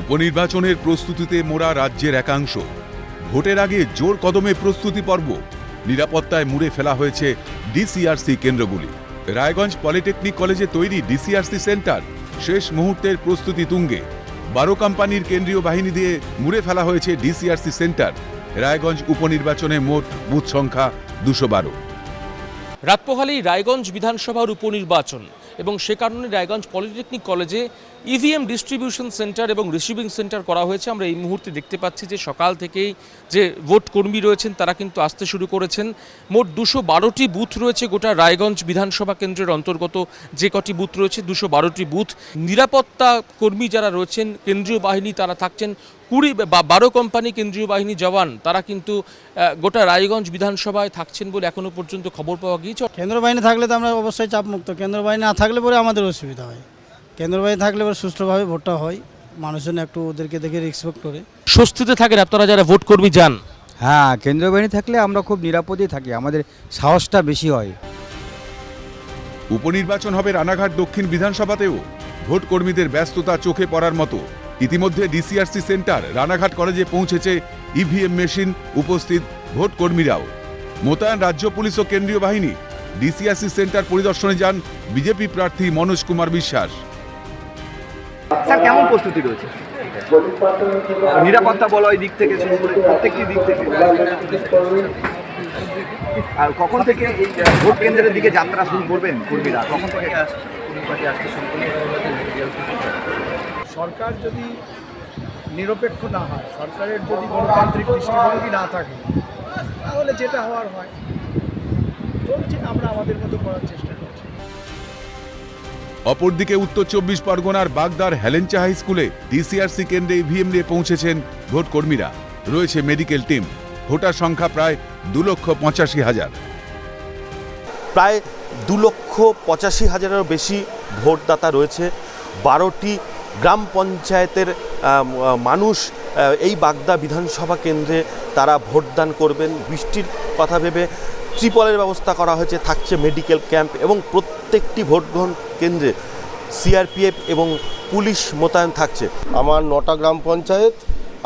উপনির্বাচনের প্রস্তুতিতে মোড়া রাজ্যের একাংশ। ভোটের আগে জোর কদমে প্রস্তুতি পর্ব। নিরাপত্তায় মুড়ে ফেলা হয়েছে ডিসিআরসি কেন্দ্রগুলি। রায়গঞ্জ পলিটেকনিক কলেজে তৈরি ডিসিআরসি সেন্টার শেষ মুহূর্তের প্রস্তুতি তুঙ্গে। বারো কোম্পানির কেন্দ্রীয় বাহিনী দিয়ে মুড়ে ফেলা হয়েছে ডিসিআরসি সেন্টার। রায়গঞ্জ উপনির্বাচনে মোট বুথ সংখ্যা দুশো বারো। রাত পোহালেই রায়গঞ্জ বিধানসভার উপনির্বাচন এবং সে কারণে রায়গঞ্জ পলিটেকনিক কলেজে ইভিএম ডিস্ট্রিবিউশন সেন্টার এবং রিসিভিং সেন্টার করা হয়েছে। আমরা এই মুহূর্তে দেখতে পাচ্ছি যে সকাল থেকেই যে ভোট কর্মী রয়েছেন, তারা কিন্তু আসতে শুরু করেছেন। মোট দুশো বারোটি বুথ রয়েছে গোটা রায়গঞ্জ বিধানসভা কেন্দ্রের অন্তর্গত। যে কটি বুথ রয়েছে, দুশো বারোটি বুথ নিরাপত্তা কর্মী যারা রয়েছেন, কেন্দ্রীয় বাহিনী, তারা থাকছেন কুড়ি বা বারো কোম্পানি কেন্দ্রীয় বাহিনী জওয়ান। তারা কিন্তু গোটা রায়গঞ্জ বিধানসভায় থাকছেন বলে এখনও পর্যন্ত খবর পাওয়া গিয়েছে। কেন্দ্র বাহিনী থাকলে তো আমরা অবশ্যই চাপমুক্ত। কেন্দ্র বাহিনী না থাকলে পরে আমাদের অসুবিধা হয়। কেন্দ্র বাহিনী থাকলে পরে সুষ্ঠুভাবে ভোটটা হয়। মানুষজন একটু ওদেরকে দেখে রেসপেক্ট করে। স্বস্তিতে থাকেন আপনারা যারা ভোট কর্মী যান? হ্যাঁ কেন্দ্রীয় বাহিনী থাকলে আমরা খুব নিরাপদেই থাকি। আমাদের সাহসটা বেশি হয়। উপনির্বাচন হবে রানাঘাট দক্ষিণ বিধানসভাতেও। ভোট কর্মীদের ব্যস্ততা চোখে পড়ার মতো। ইতিমধ্যে ডিসিআরসি সেন্টার রানাঘাট কলেজে পৌঁছেছে ইভিএম মেশিন উপস্থিত ভোট কর্মীরাও। মোতায়েন রাজ্য পুলিশ ও কেন্দ্রীয় বাহিনী। ডিসিআরসি সেন্টার পরিদর্শনে যান বিজেপি প্রার্থী মনোজ কুমার বিশ্বাস। স্যার, কেমন প্রস্তুতি রয়েছে? নিরাপত্তা বলয় দিক থেকে শুরু করে, প্রত্যেকটি দিক থেকে। আর কখন থেকে ভোট কেন্দ্রের দিকে যাত্রা শুরু করবেন কর্মীরা? কখন থেকে সরকার যদি নিরপেক্ষ না হয়, সরকারের যদি গণতান্ত্রিক দৃষ্টিভঙ্গি না থাকে, তাহলে যেটা হওয়ার হয়, চলছে, আমরা আমাদের মতো করার চেষ্টা করছি অপরদিকে উত্তর চব্বিশ পরগনার বাগদার হেলেঞ্চা হাই স্কুলে ডিসিআরসি কেন্দ্রে ইভিএম নিয়ে পৌঁছেছেন ভোট কর্মীরা। রয়েছে মেডিকেল টিম। ভোটার সংখ্যা প্রায় দু লক্ষ পঁচাশি হাজার। প্রায় দু লক্ষ পঁচাশি হাজারেরও বেশি ভোটদাতা রয়েছে। বারোটি গ্রাম পঞ্চায়েতের মানুষ এই বাগদা বিধানসভা কেন্দ্রে তারা ভোটদান করবেন। বৃষ্টির কথা ভেবে ত্রিপলের ব্যবস্থা করা হয়েছে থাকছে মেডিকেল ক্যাম্প এবং প্রত্যেকটি ভোট গ্রহণ কেন্দ্রে সিআরপিএফ এবং পুলিশ মোতায়েন থাকছে। আমার নটা গ্রাম পঞ্চায়েত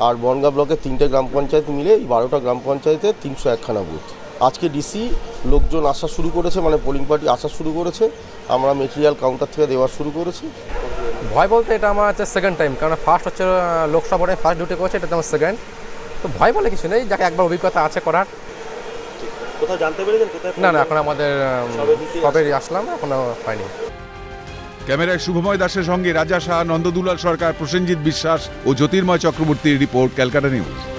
আর বনগা ব্লকের তিনটে গ্রাম পঞ্চায়েত মিলে এই বারোটা গ্রাম পঞ্চায়েতে তিনশো একখানা বুথ। আজকে ডিসি লোকজন আসা শুরু করেছে মানে পোলিং পার্টি আসা শুরু করেছে। আমরা মেটেরিয়াল কাউন্টার থেকে দেওয়া শুরু করেছি। ভয় বলতে এটা আমার হচ্ছে সেকেন্ড টাইম কারণ ফার্স্ট হচ্ছে লোকসভা ফার্স্ট ডিউটি করেছে এটা তো আমার সেকেন্ড তো ভয় বলে কিছু নেই যাকে একবার অভিজ্ঞতা আছে করার। কোথাও জানতে পেরেছেন? কোথায় না না এখন আমাদের কবে আসলাম এখনও হয়নি। ক্যামেরায় শুভময় দাসের সঙ্গে রাজা শাহ নন্দদুলাল সরকার প্রসেনজিৎ বিশ্বাস ও জ্যোতির্ময় চক্রবর্তীর রিপোর্ট ক্যালকাটা নিউজ।